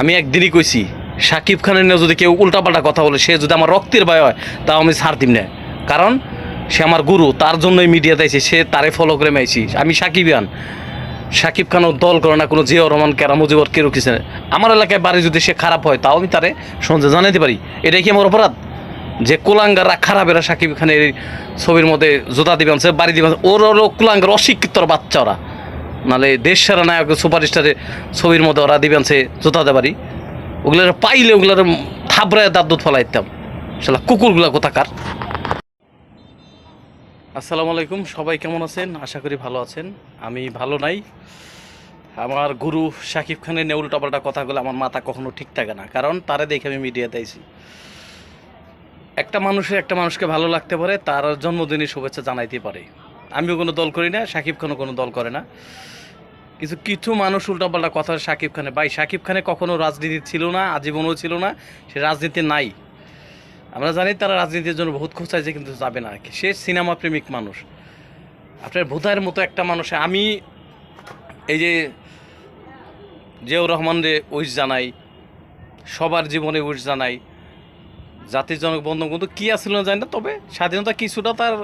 আমি একদিনই কইছি, সাকিব খানের নিয়ে যদি কেউ উল্টাপাল্টা কথা বলে, সে যদি আমার রক্তের ভয় হয়, তাও আমি ছাড় দিব না। কারণ সে আমার গুরু, তার জন্যই মিডিয়াতে আইছে, সে তারে ফলো করে মেয়েছি আমি সাকিবিয়ান। সাকিব খানও দল করে না, কোনো জিয়াউর রহমান কেরা মুজিবর, কেউ কিছু। আমার এলাকায় বাড়ি যদি সে খারাপ হয়, তাও আমি তারে সঞ্জয় জানাইতে পারি। এটাই কি আমার অপরাধ? যে কুলাঙ্গাররা খারাপেরা সাকিব খানের ছবির মধ্যে জোতা দিবেন বাড়ি দিবেন ওর ওর কুলাঙ্গার অশিক্ষিতর বাচ্চা ওরা নাহলে দেশ সেরা নায়ক সুপারস্টারে ছবির মধ্যে ওরা দিবেন সে জোতা দেবারি। ওগুলোর পাইলে ওগুলোর থাবড়ায় দাঁত দুধ ফলাইতাম। সেটা কুকুরগুলা কোথাকার? আসসালামু আলাইকুম, সবাই কেমন আছেন? আশা করি ভালো আছেন। আমি ভালো নাই। আমার গুরু শাকিব খানের নিয়ে উল্টাপাল্টা কথাগুলো আমার মাথা কখনো ঠিক থাকে না। কারণ তারে দেখে আমি মিডিয়াতে আইছি। একটা মানুষের একটা মানুষকে ভালো লাগতে পারে, তার জন্মদিনে শুভেচ্ছা জানাইতে পারে। আমিও কোনো দল করি না শাকিব খানও কোনো দল করে না। কিছু কিছু মানুষ উল্টাপাল্টা কথা শাকিব খানে, ভাই শাকিব খানে কখনো রাজনীতি ছিল না, আজীবনও ছিল না, সে রাজনীতি নাই। আমরা জানি তারা রাজনীতির জন্য বহুত খোঁচাইছে কিন্তু যাবে না। সে সিনেমা প্রেমিক মানুষ। আপনার ভূতায়ের মতো একটা মানুষ, আমি এই যে জিয়াউর রহমান রে উইশ জানাই, সবার জীবনে উইশ জানাই, জাতির জনক বন্ধু কিন্তু কী আসছিল না জানি না, তবে স্বাধীনতা কিছুটা তার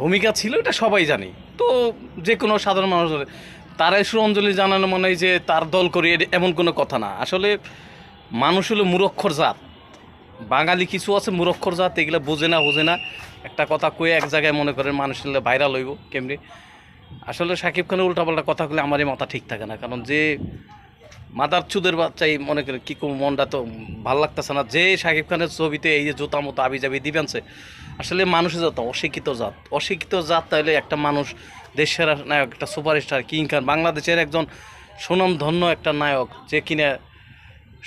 ভূমিকা ছিল, এটা সবাই জানি। তো যে কোনো সাধারণ মানুষ তারাই সুরঞ্জলি জানানো মনে হয় যে তার দল করি এমন কোনো কথা না। আসলে মানুষ হলো মুরক্ষর জাত। বাঙালি কিছু আছে মুরক্ষর জাত, এগুলো বোঝে না বোঝে না। একটা কথা কয়ে এক জায়গায় মনে করেন মানুষ হলে ভাইরাল হইব, কেমনি? আসলে সাকিব খানের উল্টাপাল্টা কথাগুলো আমারই মাথা ঠিক থাকে না। কারণ যে মাদার চুদের বাচ্চাই মনে করেন কী মনটা তো ভালো লাগতেছে না। যে সাকিব খানের ছবিতে এই যে জুতা মতো আবি যাবি দিবেনছে আসলে মানুষের জাত, অশিক্ষিত জাত। অশিক্ষিত জাত তাহলে একটা মানুষ দেশের নায়ক, একটা সুপারস্টার কিং খান বাংলাদেশের একজন সুনামধন্য একটা নায়ক যে কিনা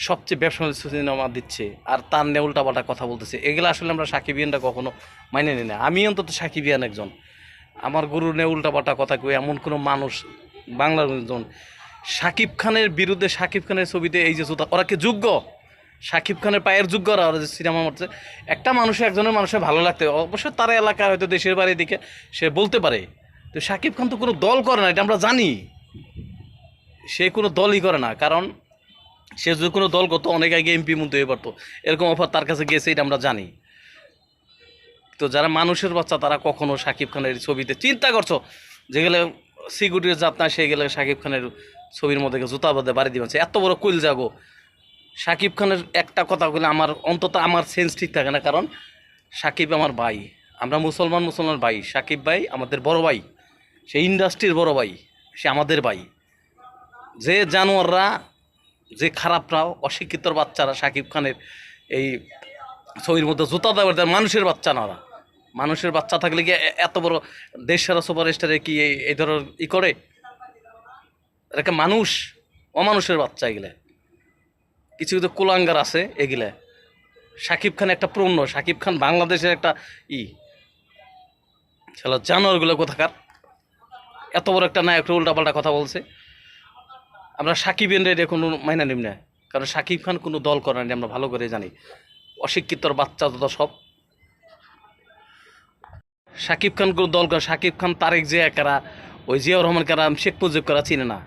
সবচেয়ে ব্যবসা সিনেমা দিচ্ছে আর তার নিয়ে উল্টাপাল্টা কথা বলতেছে। এগুলো আসলে আমরা সাকিবিয়ানটা কখনো মাইনে নিই না। আমি অন্তত সাকিবিয়ান একজন। আমার গুরু নিয়ে উল্টাপাল্টা কথা কই এমন কোনো মানুষ বাংলার একজন। সাকিব খানের বিরুদ্ধে, সাকিব খানের ছবিতে এই যে জুতা, ওরা কি যোগ্য? সাকিব খানের পায়ের যোগ্য ওরা যে সিনেমা মারছে, একটা মানুষের একজনের মানুষের ভালো লাগতে, অবশ্য তার এলাকায় হয়তো দেশের বাড়ির দিকে সে বলতে পারে। তো সাকিব খান তো কোনো দল করে না, এটা আমরা জানি। সে কোনো দলই করে না, কারণ সে যদি কোনো দল করতো, অনেক আগে এমপি মন্ত্রী হয়ে পারতো। এরকম অফার তার কাছে গিয়েছে, এটা আমরা জানি। তো যারা মানুষের বাচ্চা, তারা কখনো সাকিব খানের ছবিতে চিন্তা করছ যেগুলো সিকিউরিটির জাত না সেগুলো সাকিব খানের ছবির মধ্যে জুতা বাদে বাড়ি দিবেন এত বড় কুইল যাগো সাকিব খানের একটা কথা বলে আমার, অন্তত আমার সেন্স ঠিক থাকে না, কারণ সাকিব আমার ভাই। আমরা মুসলমান মুসলমান ভাই। সাকিব ভাই আমাদের বড় ভাই। সে ইন্ডাস্ট্রির বড় ভাই। সে আমাদের ভাই। যে জানোয়াররা, যে খারাপরাও অশিক্ষিতর বাচ্চারা সাকিব খানের এই ছবির মধ্যে জুতা দেওয়ার মানুষের বাচ্চা না ওরা। মানুষের বাচ্চা থাকলে কি এত বড় দেশ সেরা সুপারস্টারে কি এই এই ধরনের ই করে? এটাকে মানুষ? অমানুষের বাচ্চা এগুলা। কিছু কিছু কুলাঙ্গার আছে এগুলা। সাকিব খান একটা পণ্য সাকিব খান বাংলাদেশের একটা ই। ছেলে জানোয়ারগুলো কোথাকার? এত বড় একটা নায়ক উল্টাপাল্টা কথা বলছে। আমরা সাকিব এনরে কোনো মাইনা নিব না। কারণ সাকিব খান কোনো দল করে আমরা ভালো করে জানি। অশিক্ষিতর বাচ্চা তো সব। সাকিব খান কোনো দল করে, সাকিব খান তারেক যে কারা, ওই জিয়াউর রহমান কারা, শেখ মুজিব কারা চিনে না।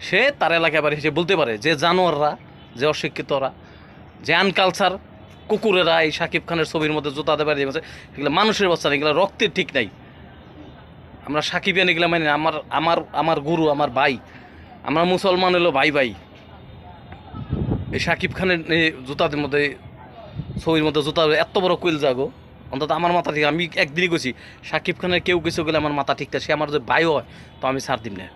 সে তার এলাকায় বাড়ি সে বলতে পারে যে জানোয়াররা যে অশিক্ষিতরা, যে আনকালচার কুকুরেরা এই সাকিব খানের ছবির মধ্যে জুতা দেবার দিয়ে এগুলো মানুষের বাচ্চা এগুলো রক্তের ঠিক নাই আমরা সাকিবিয়ান এগুলো মানে। আমার আমার আমার গুরু, আমার ভাই, আমরা মুসলমান হলো ভাই ভাই এই সাকিব খানের জুতাদের মধ্যে, ছবির মধ্যে জুতা এত বড় কুইল যাগো অন্তত আমার মাথা ঠিক আমি একদিনই গেছি সাকিব খানের কেউ কিছু গেলে আমার মাথা ঠিক থাকে সে আমার যদি ভাই হয়, তো আমি ছাড় দিম না